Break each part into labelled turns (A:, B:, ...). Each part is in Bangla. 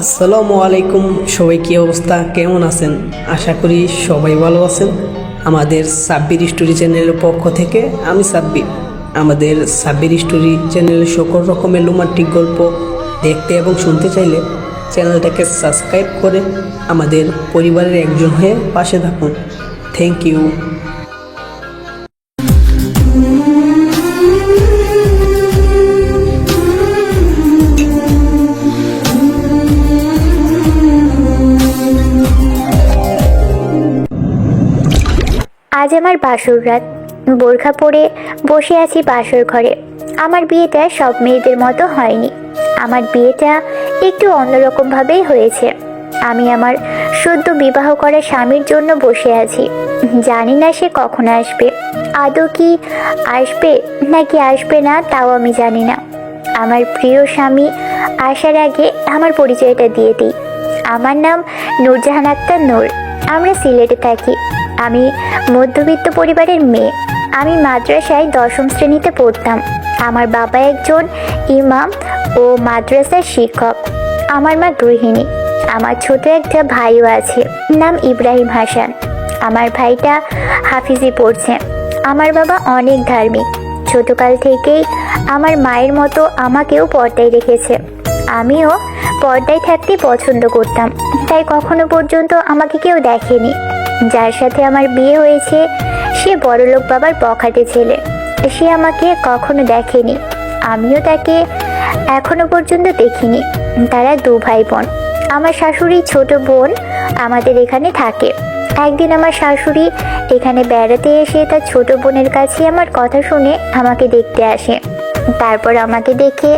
A: আসসালামু আলাইকুম, সবাই কী অবস্থা? কেমন আছেন? আশা করি সবাই ভালো আছেন। আমাদের সাব্বির স্টোরি চ্যানেলের পক্ষ থেকে আমি সাব্বির। আমাদের সাব্বির স্টোরি চ্যানেলের সকল রকমের রোমান্টিক গল্প দেখতে এবং শুনতে চাইলে চ্যানেলটাকে সাবস্ক্রাইব করে আমাদের পরিবারের একজন হয়ে পাশে থাকুন। Thank you.
B: আজ আমার বাসর রাত। বোরখা পরে বসে আছি বাসর ঘরে। আমার বিয়েটা সব মেয়েদের মতো হয়নি। আমার বিয়েটা একটু অন্যরকমভাবেই হয়েছে। আমি আমার সদ্য বিবাহ করা স্বামীর জন্য বসে আছি। জানি না সে কখন আসবে। আদৌ কি আসবে নাকি আসবে না তাও আমি জানি না। আমার প্রিয় স্বামী আসার আগে আমার পরিচয়টা দিয়ে দিই। আমার নাম নূরজাহান আক্তার নূর। আমরা সিলেটে থাকি। আমি মধ্যবিত্ত পরিবারের মেয়ে। আমি মাদ্রাসায় দশম শ্রেণীতে পড়তাম। আমার বাবা একজন ইমাম ও মাদ্রাসার শিক্ষক। আমার মা গৃহিণী। আমার ছোট একটা ভাইও আছে, নাম ইব্রাহিম হাসান। আমার ভাইটা হাফিজি পড়ছে। আমার বাবা অনেক ধার্মিক। ছোটকাল থেকেই আমার মায়ের মতো আমাকেও পর্দায় রেখেছে। আমিও পর্দায় থাকতে পছন্দ করতাম। তাই কখনো পর্যন্ত আমাকে কেউ দেখেনি। যার সাথে আমার বিয়ে হয়েছে, সে বড়লোক বাবার বখাটে ছেলে। সে আমাকে কখনো দেখেনি। আমিও তাকে এখনও পর্যন্ত দেখিনি। তারা দু ভাই বোন আমার শাশুড়ি ছোট বোন আমাদের এখানে থাকে। একদিন আমার শাশুড়ি এখানে বেড়াতে এসে তার ছোট বোনের কাছে আমার কথা শুনে আমাকে দেখতে আসে। তারপর আমাকে দেখে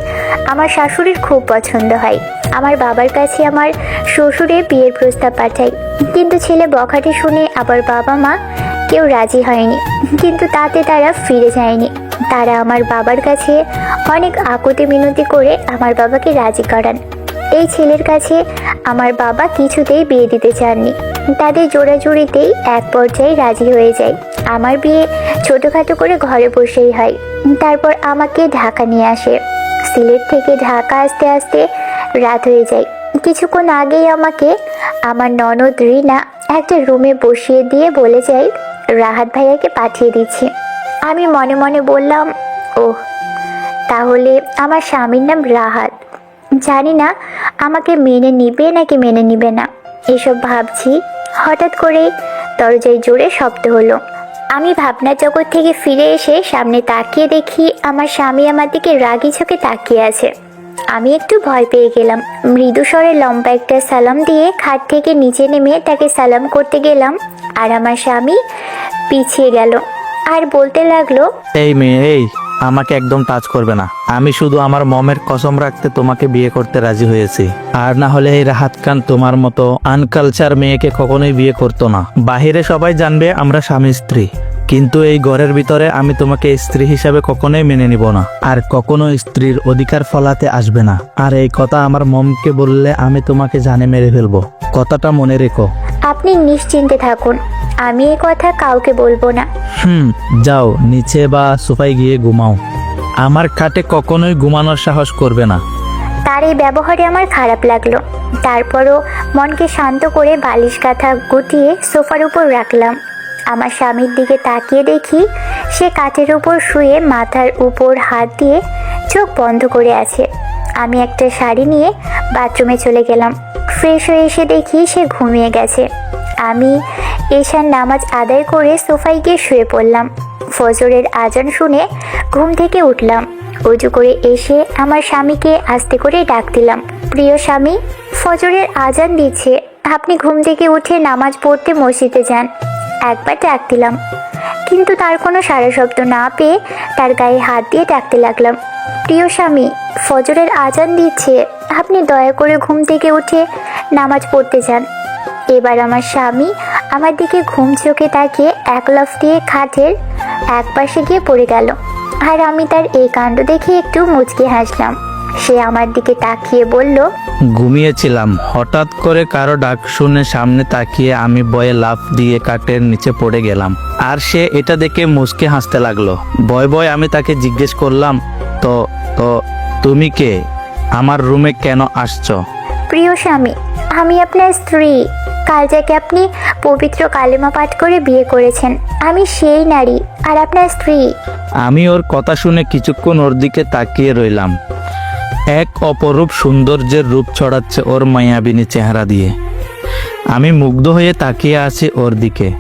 B: আমার শাশুড়ির খুব পছন্দ হয়। আমার বাবার কাছে আমার শ্বশুরে বিয়ের প্রস্তাব পাঠায় কিন্তু ছেলে বখাটে শুনে আবার বাবা মা কেউ রাজি হয়নি। কিন্তু তাতে তারা ফিরে যায়নি। তারা আমার বাবার কাছে অনেক আকুতি মিনতি করে আমার বাবাকে রাজি করান। এই ছেলের কাছে আমার বাবা কিছুতেই বিয়ে দিতে চাননি। তাদের জোড়াজুড়িতেই এক পর্যায়ে রাজি হয়ে যায়। আমার বিয়ে ছোটোখাটো করে ঘরে বসেই হয়। তারপর আমাকে ঢাকা নিয়ে আসে। সিলেট থেকে ঢাকা আসতে আসতে রাত হয়ে যায়। কিছুক্ষণ আগেই আমাকে আমার ননদ রিনা একটা রুমে বসিয়ে দিয়ে বলে যায়, রাহাত ভাইয়াকে পাঠিয়ে দিচ্ছি। আমি মনে মনে বললাম, ওহ, তাহলে আমার স্বামীর নাম রাহাত। জানি না আমাকে মেনে নিবে নাকি মেনে নিবে না। এসব ভাবছি। হঠাৎ করে দরজায় জোরে শব্দ হলো। আমি ভাবনা জগৎ থেকে ফিরে এসে সামনে তাকিয়ে দেখি আমার স্বামী আমার দিকে রাগি চোখে তাকিয়ে আছে। আমি একটু ভয় পেয়ে গেলাম। মৃদু স্বরে লম্বা একটা সালাম দিয়ে খাট থেকে নিচে নেমে তাকে সালাম করতে গেলাম আর আমার স্বামী পিছিয়ে গেল। আর বলতে লাগল,
C: এই মেয়ে, এই। আমাকে একদম টাচ করবে না। আমি শুধু আমার মমের কসম রাখতে তোমাকে বিয়ে করতে রাজি হয়েছি। আর না হলে এই রাহাত খান তোমার মতো আনকালচার মেয়েকে কখনোই বিয়ে করতো না। বাহিরে সবাই জানবে আমরা স্বামী স্ত্রী। কিন্তু এই ঘরের ভিতরে আমি তোমাকে স্ত্রী হিসাবে কখনোই মেনে নিব না। আর কখনো স্ত্রীর অধিকার ফলাতে আসবে না। আর এই কথা আমার মমকে বললে আমি তোমাকে জানে মেরে ফেলব। কথাটা মনে রেখো।
B: আপনি নিশ্চিন্তে থাকুন। আমি এ কথা কাউকে বলব না।
C: হুম যাও নিচে বা সোফায় গিয়ে ঘুমাও। আমার খাটে কখনোই ঘুমানোর সাহস করবে না।
B: তার এই ব্যবহারে আমার খারাপ লাগল। তারপরও মনকে শান্ত করে বালিশ কাঁথা গুটিয়ে সোফার উপর রাখলাম। আমার স্বামীর দিকে তাকিয়ে দেখি সে কাঠের উপর শুয়ে মাথার উপর হাত দিয়ে চোখ বন্ধ করে আছে। আমি একটা শাড়ি নিয়ে বাথরুমে চলে গেলাম। ফ্রেশ হয়ে এসে দেখি সে ঘুমিয়ে গেছে। আমি এশার নামাজ আদায় করে সোফায় গিয়ে শুয়ে পড়লাম। ফজরের আজান শুনে ঘুম থেকে উঠলাম। উজু করে এসে আমার স্বামীকে আস্তে করে ডাক দিলাম। প্রিয় স্বামী, ফজরের আজান দিচ্ছে। আপনি ঘুম থেকে উঠে নামাজ পড়তে মসজিদে যান। একবার ডাক দিলাম কিন্তু তার কোনো সারা শব্দ না পেয়ে তার গায়ে হাত দিয়ে ডাকতে লাগলাম। প্রিয় স্বামী, ফজরের আজান দিচ্ছে। আপনি দয়া করে ঘুম থেকে উঠে নামাজ পড়তে যান। এবার আমার স্বামী আমার দিকে ঘুম চোখে তাকিয়ে এক লাফ দিয়ে খাটের এক পাশে গিয়ে পড়ে গেল। আর আমি তার এই কাণ্ড দেখে একটু মুচকি হাসলাম। সে আমার দিকে তাকিয়ে বলল
C: ঘুমিয়েছিলাম। হঠাৎ করে কারও ডাক শুনে সামনে তাকিয়ে আমি বয়ে লাফ দিয়ে কাঠের নিচে পড়ে গেলাম। আর সে এটা দেখে মুচকে হাসতে লাগল। ভয় ভয় আমি তাকে জিজ্ঞেস করলাম তো তো তুমি কে? আমার রুমে কেন আসছো?
B: প্রিয় স্বামী আমি আপনার স্ত্রী। কাল যাকে আপনি পবিত্র কালেমা পাঠ করে বিয়ে করেছেন আমি সেই নারী আর আপনার স্ত্রী।
C: আমি ওর কথা শুনে কিছুক্ষণ ওর দিকে তাকিয়ে রইলাম। এক অপরূপ সৌন্দর্যের রূপ ছড়াচ্ছে ওর মায়াবিনী চেহারা দিয়ে। আমি মুগ্ধ হয়ে তাকিয়ে আছি ওর দিকে।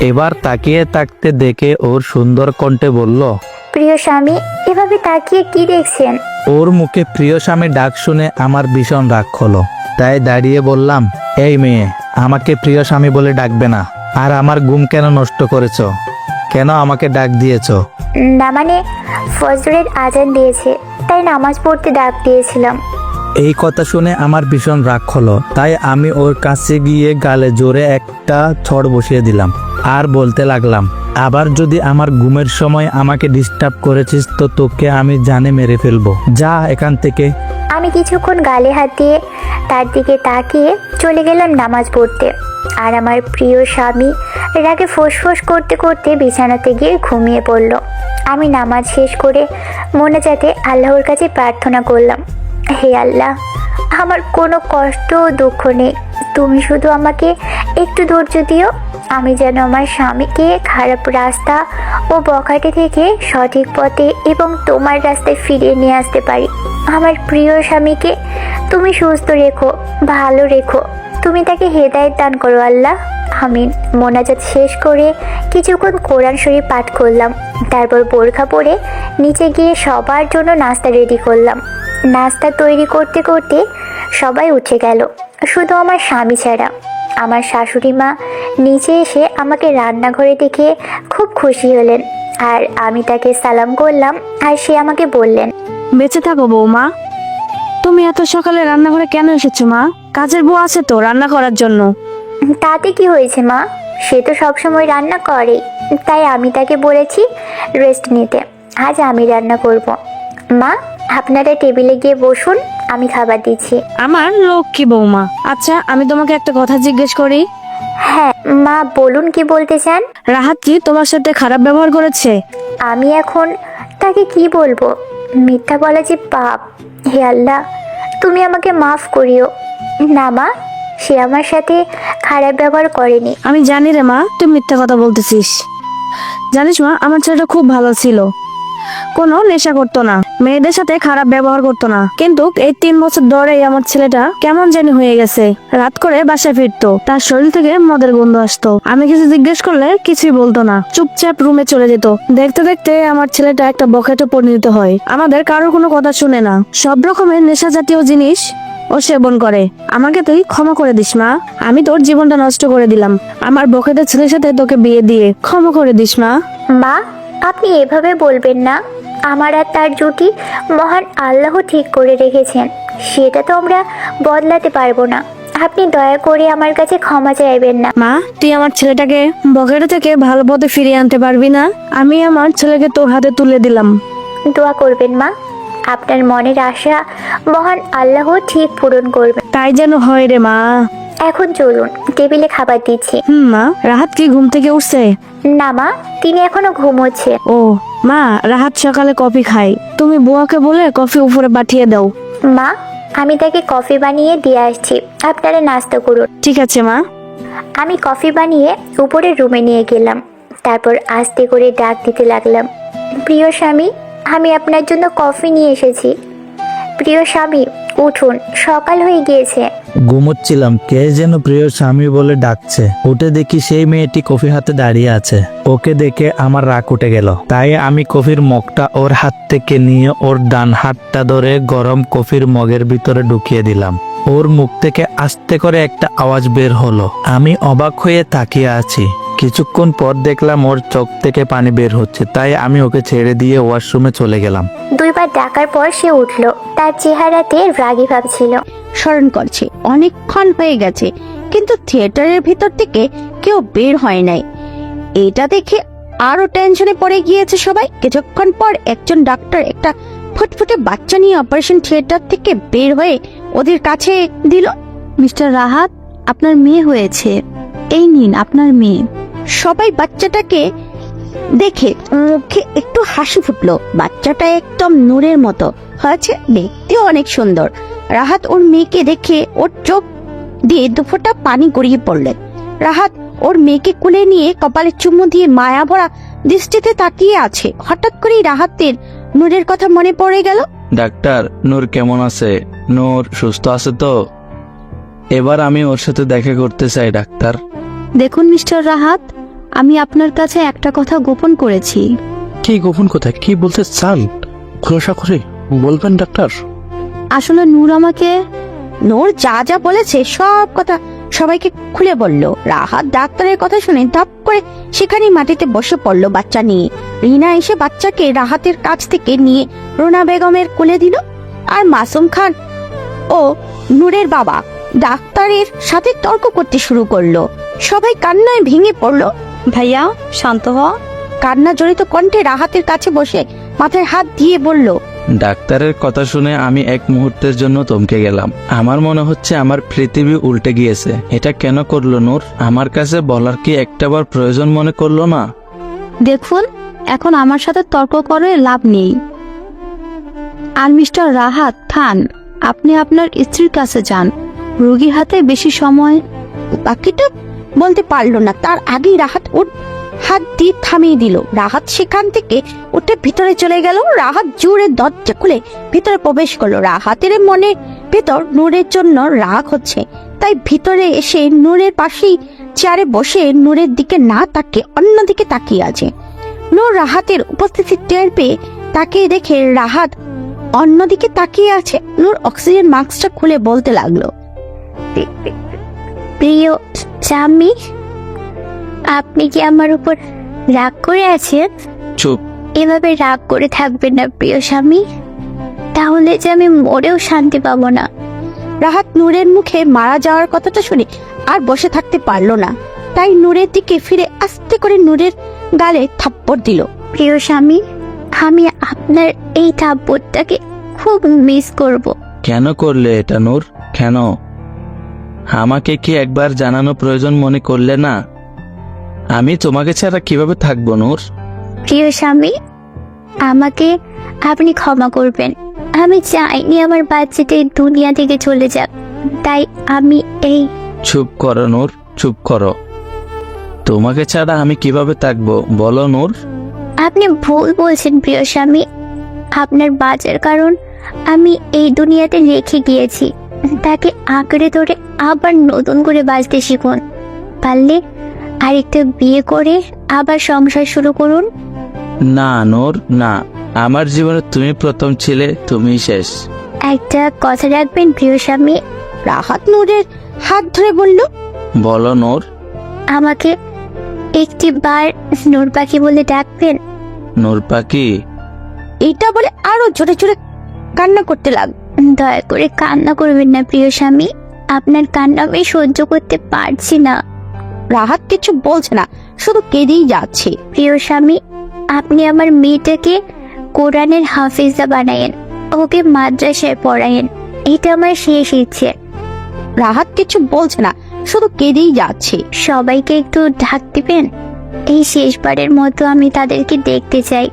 C: এবার তাকিয়ে থাকতে দেখে ওর সুন্দর কণ্ঠে বলল
B: প্রিয় স্বামী এভাবে তাকিয়ে কি দেখছেন?
C: ওর মুখে প্রিয় স্বামী ডাক শুনে আমার ভীষণ রাগ হলো। তাই দাঁড়িয়ে বললাম এই মেয়ে আমাকে প্রিয় স্বামী বলে ডাকবে না। আর আমার ঘুম কেন নষ্ট করেছ? কেন আমাকে ডাক দিয়েছ?
B: না মানে ফজরের আজান দিয়েছে। তাই নামাজ পড়তে ডাক দিয়েছিলাম।
C: এই কথা শুনে আমার ভীষণ রাগ হলো তাই আমি ওর কাছে গিয়ে গালে জোরে একটা ছড় বসিয়ে দিলাম আর বলতে লাগলাম আবার যদি আমার ঘুমের সময় আমাকে ডিস্টার্ব করেছিস তো তোকে আমি জানে মেরে ফেলব। যা এখান থেকে।
B: আমি কিছুক্ষণ গালে হাত দিয়ে তার দিকে তাকিয়ে চলে গেলাম নামাজ পড়তে। আর আমার প্রিয় স্বামী রাগে ফোঁস করতে করতে বিছানাতে গিয়ে ঘুমিয়ে পড়ল। আমি নামাজ শেষ করে মনে যাতে আল্লাহর কাছে প্রার্থনা করলাম, হে আল্লাহ, আমার কোনো কষ্ট দুঃখ নেই। তুমি শুধু আমাকে একটু ধৈর্য দিও। আমি যেন আমার স্বামীকে খারাপ রাস্তা ও বখাটে থেকে সঠিক পথে এবং তোমার রাস্তায় ফিরিয়ে নিয়ে আসতে পারি। আমার প্রিয় স্বামীকে তুমি সুস্থ রেখো, ভালো রেখো। তুমি তাকে হেদায়েত দান করো, আল্লাহ। আমিন মোনাজাত শেষ করে কিছুক্ষণ কোরআন শরীফ পাঠ করলাম। তারপর বোরখা পরে নিচে গিয়ে সবার জন্য নাস্তা রেডি করলাম। নাস্তা তৈরি করতে করতে সবাই উঠে গেল। শুধু আমার স্বামী ছাড়া। আমার শাশুড়ি মা নিচে এসে আমাকে রান্নাঘরে দেখে খুব খুশি হলেন। আর আমি তাকে সালাম করলাম আর সে আমাকে বললেন,
D: বেঁচে থাকো বৌমা। তুমি এত সকালে রান্নাঘরে কেন এসেছ মা? কাজের বউ আছে তো রান্না করার জন্য।
B: তাতে কি হয়েছে মা? সে তো সবসময় রান্না করে। তাই আমি তাকে বলেছি রেস্ট নিতে। আজ আমি রান্না করব। মা আপনারা টেবিলে গিয়ে বসুন আমি খাবার দিচ্ছি।
D: আমার লক্ষ্মী বৌমা। আচ্ছা আমি তোমাকে একটা কথা জিজ্ঞেস করি।
B: হ্যাঁ মা বলুন কি বলতে চান?
D: রাহাত কি তোমার সাথে খারাপ ব্যবহার করেছে?
B: আমি এখন তাকে কি বলব? মিথ্যা বলা যে পাপ। হে আল্লাহ, তুমি আমাকে মাফ করিও। না মা, সে আমার সাথে খারাপ ব্যবহার করেনি।
D: আমি জানি রে মা, তুই মিথ্যা কথা বলতেছিস। জানিস মা, আমার ছেলেটা খুব ভালো ছিল। কোনো নেশা করতো না। মেয়েদের সাথে খারাপ ব্যবহার করতো না। কিন্তু এই তিন বছর ধরেই আমার ছেলেটা কেমন জানি হয়ে গেছে। রাত করে বাসায় ফিরতো। তার শরীর থেকে মদের গন্ধ আসতো। আমি কিছু জিজ্ঞেস করলে কিছুই বলতো না। চুপচাপ রুমে চলে যেত। দেখতে দেখতে আমার ছেলেটা একটা বকেটে পরিণত হয়। আমাদের কারোর কোনো কথা শুনে না। সব রকমের নেশা জাতীয় জিনিস ও সেবন করে। আমাকে তুই ক্ষমা করে দিস, মা। আমি তোর জীবনটা নষ্ট করে দিলাম। আমার বকেটের ছেলের সাথে তোকে বিয়ে দিয়ে ক্ষমা করে দিস, মা।
B: মা, আপনি এভাবে বলবেন না। আমার আর তার জুটি মহান আল্লাহ ঠিক করে রেখেছেন। সেটা তো আমরা বদলাতে পারব না। আপনি দয়া করে আমার কাছে ক্ষমা চাইবেন না।
D: মা তুই আমার ছেলেটাকে বকেটে থেকে ভালো পথে ফিরিয়ে আনতে পারবি না? আমি আমার ছেলেকে তোর হাতে তুলে দিলাম।
B: দোয়া করবেন মা। আপনার মনের আশা মহান আল্লাহ ঠিক পূরণ করবেন
D: তাই যেন হয় রে মা।
B: এখন চলুন টেবিলে খাবার দিচ্ছি।
D: হুম মা। রাহাত কি ঘুম থেকে উঠছে?
B: না মা। তিনি এখনও ঘুমোচ্ছে।
D: ও মা রাহাত সকালে কফি খাই তুমি বুয়াকে বলে কফি উপরে পাঠিয়ে দাও।
B: মা আমি তাকে কফি বানিয়ে দিয়ে আসছি। আপনারা নাস্তা করুন।
D: ঠিক আছে মা।
B: আমি কফি বানিয়ে উপরের রুমে নিয়ে গেলাম। তারপর আস্তে করে ডাক দিতে লাগলাম। প্রিয় স্বামী আমি আপনার জন্য কফি নিয়ে এসেছি। প্রিয় স্বামী উঠুন, সকাল হয়ে গিয়েছে।
C: ঘুমোচ্ছিলাম, কে যেন প্রিয় স্বামী বলে ডাকছে। উঠে দেখি সেই মেয়েটি কফি হাতে দাঁড়িয়ে আছে। ওকে দেখে আমার রাগ উঠে গেল। তাই আমি কফির মগটা ওর হাত থেকে নিয়ে ওর ডান হাতটা ধরে গরম কফির মগের ভিতরে ঢুকিয়ে দিলাম। ওর মুখ থেকে আস্তে করে একটা আওয়াজ বের হলো। আমি অবাক হয়ে তাকিয়ে আছি। কিছুক্ষণ পর দেখলাম ওর চোখ থেকে পানি বের হচ্ছে তাই আমি ওকে ছেড়ে দিয়ে ওয়াশরুমে চলে গেলাম।
B: দুইবার ডাকার পর সে উঠল। তার চেহারাতে রাগী ভাব ছিল।
E: স্মরণ করছে অনেকক্ষণ হয়ে গেছে কিন্তু থিয়েটারের ভিতর থেকে কেউ বের হয় নাই। এটা দেখে আরও টেনশনে পড়ে গিয়েছে সবাই। কিছুক্ষণ পর একজন ডাক্তার একটা ফুটফুটে বাচ্চা নিয়ে অপারেশন থিয়েটার থেকে বের হয়ে ওদের কাছে দিল
F: মিস্টার রাহাত আপনার মেয়ে হয়েছে। এই নিন আপনার মেয়ে।
E: সবাই বাচ্চাটাকে দেখে মুখে একটু হাসি ফুটলো। বাচ্চাটা একদম নূরের মতো। হয়েছে, দেখতেও অনেক সুন্দর। রাহাত ওর মেয়েকে দেখে ওর চোখ দিয়ে দুফোটা পানি গড়িয়ে পড়লেন রাহাত ওর মেয়েকে কুলে নিয়ে কপালে চুমু দিয়ে মায়া ভরা দৃষ্টিতে তাকিয়ে আছে। হঠাৎ করেই রাহাতের নূরের কথা মনে পড়ে গেল।
C: ডাক্তার, নূর কেমন আছে? নূর সুস্থ আছে তো? এবার আমি ওর সাথে দেখা করতে চাই, ডাক্তার।
F: দেখুন মিস্টার রাহাত আমি আপনার কাছে একটা কথা গোপন করেছি।
G: কি গোপন কোথায়? কি বলতে চান? খোলসা করে বলবেন ডাক্তার।
F: আসলে নূর আমাকে
E: নূর যা যা বলেছে সব কথা সবাইকে খুলে বলল। রাহাত ডাক্তারের কথা শুনে ধাপ করে সেখানে মাটিতে বসে পড়ল বাচ্চা নিয়ে। রিনা এসে বাচ্চাকে রাহাতের কাছ থেকে নিয়ে রোনা বেগমের কোলে দিল আর মাসুম খান ও নূরের বাবা ডাক্তারের সাথে তর্ক করতে শুরু করল। সবাই কান্নায় ভেঙে পড়ল।
F: ভাইয়া শান্ত হ
E: কান্না জড়িত কণ্ঠে রাহাতের কাছে বসে মাথায় হাত দিয়ে বলল
C: ডাক্তারের কথা শুনে আমি এক মুহূর্তের জন্য থমকে গেলাম। আমার মনে হচ্ছে আমার পৃথিবী উল্টে গিয়েছে। এটা কেন করল নূর? আমার কাছে বলার কি একটাবার প্রয়োজন মনে করল না
F: দেখুন এখন আমার সাথে তর্ক করে লাভ নেই। আর মিস্টার রাহাত খান আপনি আপনার স্ত্রীর কাছে যান। রোগীর হাতে বেশি সময়
E: বাকিটা বলতে পারল না। তার আগেই রাহাত ওর হাত দিয়ে থামিয়ে দিল। রাহাত সেখান থেকে উঠে ভিতরে চলে গেল। রাহাত জোরে দরজা খুলে ভিতরে প্রবেশ করল। রাহাতের মনে ভেতর নূরের জন্য রাগ হচ্ছে। তাই ভিতরে এসে নূরের পাশেই চেয়ারে বসে নূরের দিকে না তাকে অন্যদিকে তাকিয়ে আছে। নূর রাহাতের উপস্থিতি টের পেয়ে তাকিয়ে দেখে রাহাত অন্যদিকে তাকিয়ে আছে। নূর অক্সিজেন মাস্কটা খুলে বলতে লাগল
B: প্রিয় স্বামী আপনি কি আমার উপর রাগ করে আছেন?
C: চুপ।
B: এভাবে রাগ করে থাকবেন না প্রিয় স্বামী। তাহলে যে আমি মরেও শান্তি পাবো না।
E: রাহাত নূরের মুখে মারা যাওয়ার কথাটা শুনে আর বসে থাকতে পারল না। তাই নূরের দিকে ফিরে আস্তে করে নূরের গালে থাপ্পড় দিল।
B: প্রিয় স্বামী আমি আপনার এই থাপ্পড়টাকে খুব মিস করব।
C: কেন করলে এটা নূর? কেন? আমাকে কি একবার জানানো প্রয়োজন মনে করলে না? আমি তোমাকে ছাড়া কীভাবে থাকব নূর?
B: প্রিয় স্বামী আমাকে আপনি ক্ষমা করবেন। আমি চাইনি আমার বাচ্চাটি দুনিয়া থেকে চলে যাক। তাই আমি এই
C: চুপ করো নূর চুপ করো। তোমাকে ছাড়া আমি কীভাবে থাকব বলো নূর?
B: আপনি ভুল বলছেন প্রিয় স্বামী। আপনার বাঁচার কারণ আমি এই দুনিয়াতে রেখে গিয়েছি। তাকে আঁকড়ে ধরে আবার নতুন করে বাঁচতে শিখুন। পারলে আর আরেকটা বিয়ে করে আবার সংসার শুরু করুন।
C: না নোর না। আমার জীবনে তুমি প্রথম ছিলে তুমি শেষ।
B: একটা কথা রাখবেন প্রিয় স্বামী।
E: রাহাত নূরের হাত ধরে বলল
C: বলো নূর।
B: আমাকে একটি বার নূর পাখি বলে ডাকবেন।
C: নূর পাখি?
E: এটা বলে আরও জোরে জোরে কান্না করতে লাগ
B: দয়া করে কান্না করবেন না প্রিয় স্বামী। আপনার কান্না আমি সহ্য করতে পারছি না।
E: রাহাত কিছু বলছে না শুধু কেঁদেই যাচ্ছে।
B: প্রিয় স্বামী আপনি আমার মেয়েটাকে কোরআনের হাফিজা বানায়েন ওকে মাদ্রাসায় পড়ায়েন। এটা আমার শেষ ইচ্ছে।
E: রাহাত কিছু বলছে না শুধু কেঁদেই যাচ্ছে।
B: সবাইকে একটু ঢাক দিবেন? এই শেষবারের মতো আমি তাদেরকে দেখতে চাই।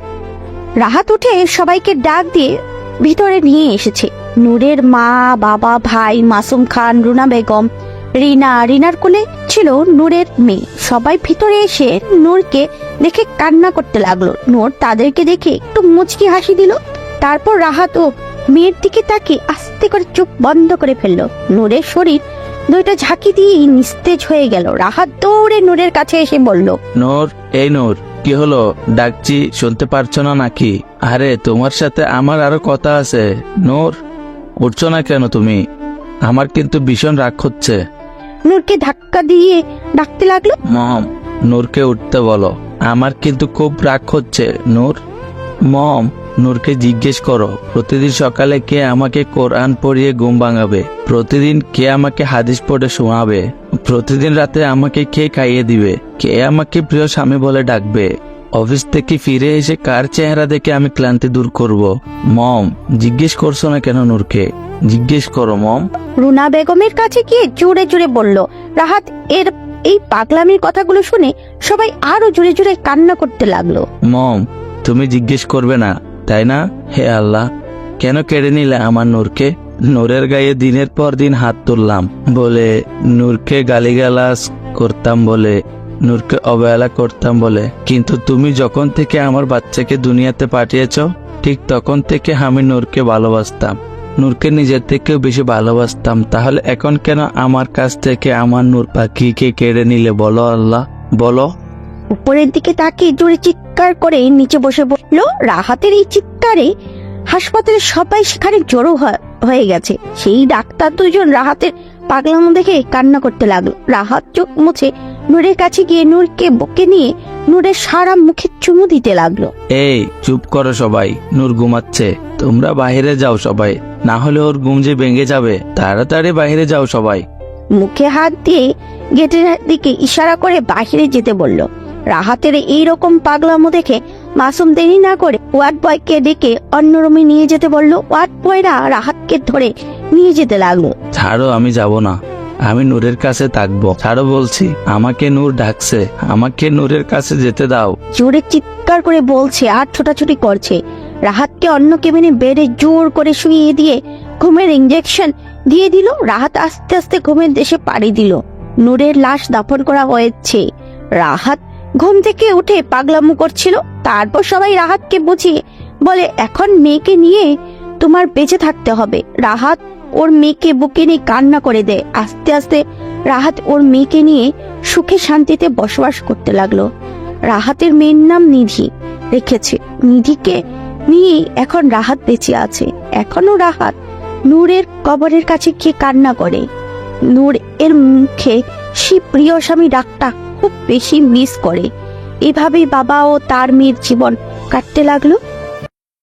E: রাহাত উঠে সবাইকে ডাক দিয়ে ভিতরে নিয়ে এসেছে। নূরের মা, বাবা, ভাই, মাসুম খান, রুনা বেগম, রিনা, রিনার কোলে ছিল নূরের মেয়ে। সবাই ভিতরে এসে নূরকে দেখে কান্না করতে লাগল। নূর তাদেরকে দেখে একটু মুচকি হাসি দিল। তারপর রাহাত ও মেয়ের দিকে তাকে আস্তে করে চোখ বন্ধ করে ফেলল। নূরের শরীর দুইটা ঝাঁকি দিয়ে নিস্তেজ হয়ে গেল। রাহাত দৌড়ে নূরের কাছে এসে বলল,
C: নূর, এই নূর, কি হলো? ডাকছি, শুনতে পারছ না নাকি? আরে, তোমার সাথে আমার আরও কথা আছে। নূর উঠছো না কেন তুমি? আমার কিন্তু ভীষণ রাগ হচ্ছে।
E: নূরকে ধাক্কা দিয়ে ডাকতে লাগল?
C: মম নূরকে উঠতে বলো। আমার কিন্তু খুব রাগ হচ্ছে নূর। মম নূরকে জিজ্ঞেস করো প্রতিদিন সকালে কে আমাকে কোরআন পড়িয়ে ঘুম ভাঙাবে? প্রতিদিন কে আমাকে হাদিস পড়ে শোনাবে? প্রতিদিন রাতে আমাকে কে খাইয়ে দিবে? কে আমাকে প্রিয় স্বামী বলে ডাকবে? অফিস থেকে ফিরে এসে কার চেহারা দেখে আমি ক্লান্তি দূর করব? মম জিজ্ঞেস করছ না কেন নূরকে? জিজ্ঞেস করো মম।
E: রুনা বেগমের কাছে গিয়ে জোরে জোরে বলল রাহাত এর এই পাগলামির কথাগুলো শুনে সবাই আরও জোরে জোরে কান্না করতে লাগল।
C: মম তুমি জিজ্ঞেস করবে না তাই না? হে আল্লাহ কেন কেড়ে নিলে আমার নূরকে? নূরের গায়ে দিনের পর দিন হাত তুললাম বলে নূরকে গালিগালাজ করতাম বলে নূরকে অবহেলা করতাম বলে। কিন্তু তুমি যখন থেকে আমার বাচ্চাকে দুনিয়াতে পাঠিয়েছ, ঠিক তখন থেকে আমি নূরকে ভালোবাসতাম। নূরকে নিজের থেকেও বেশি ভালোবাসতাম। তাহলে এখন কেন আমার কাছ থেকে আমার নূর পাখিকে কেড়ে নিলে? বলো আল্লাহ, বলো।
E: উপরের দিকে তাকিয়ে জোরে চিৎকার করে নিচে বসে বলল, রাহাতের এই চিৎকারে হাসপাতালের সবাই সেখানে জড়ো হয়ে গেছে। সেই ডাক্তার দুজন রাহাতের পাগলামো দেখে কান্না করতে লাগল। রাহাত চোখ মুছে নূরের কাছে গিয়ে নূরকে বকে নিয়ে নূরের সারা মুখে চুমু দিতে লাগল।
C: এই চুপ করো সবাই নূর ঘুমাচ্ছে। তোমরা বাইরে যাও সবাই না হলে ওর ঘুম যে ভেঙে যাবে তাড়াতাড়ি বাইরে যাও সবাই।
E: মুখে হাত দিয়ে গেটের দিকে ইশারা করে বাইরে যেতে বলল। রাহাতের এই রকম পাগলামো দেখে মাসুম দেরি না করে ওয়ার্ড বয়কে ডেকে অন্য রুমে নিয়ে যেতে বলল। ওয়ার্ড বয়রা রাহাতকে ধরে নিয়ে যেতে লাগল।
C: ছাড়ো আমি যাব না। আমি নূরের কাছে থাকব। ছাড়ো বলছি, আমাকে নূর ডাকছে। আমাকে নূরের কাছে যেতে দাও।
E: জোরে চিৎকার করে বলছে আর ছোটাছুটি করছে। রাহাতকে অন্য কেবিনে বেডে জোর করে শুইয়ে দিয়ে ঘুমের ইঞ্জেকশন দিয়ে দিল। রাহাত আস্তে আস্তে ঘুমের দেশে পাড়ি দিল। নূরের লাশ দাফন করা হয়েছে। রাহাত ঘুম থেকে উঠে পাগলামো করছিল। তারপর সবাই রাহাতকে বুঝিয়ে বলে, এখন মেয়েকে নিয়ে তোমার বেঁচে থাকতে হবে। রাহাত ওর মেয়েকে বুকে নিয়ে কান্না করে দেয়। আস্তে আস্তে রাহাত ওর মেয়েকে নিয়ে সুখে শান্তিতে বসবাস করতে লাগল। রাহাতের মেয়ের নাম নিধি। রেখেছে নিধিকে নিয়ে এখন রাহাত বেঁচে আছে। এখনও রাহাত নূরের কবরের কাছে গিয়ে কান্না করে। নূর এর মুখে সে প্রিয় স্বামী ডাকটা খুব বেশি মিস করে। এভাবেই বাবা ও তার মেয়ের জীবন কাটতে লাগল।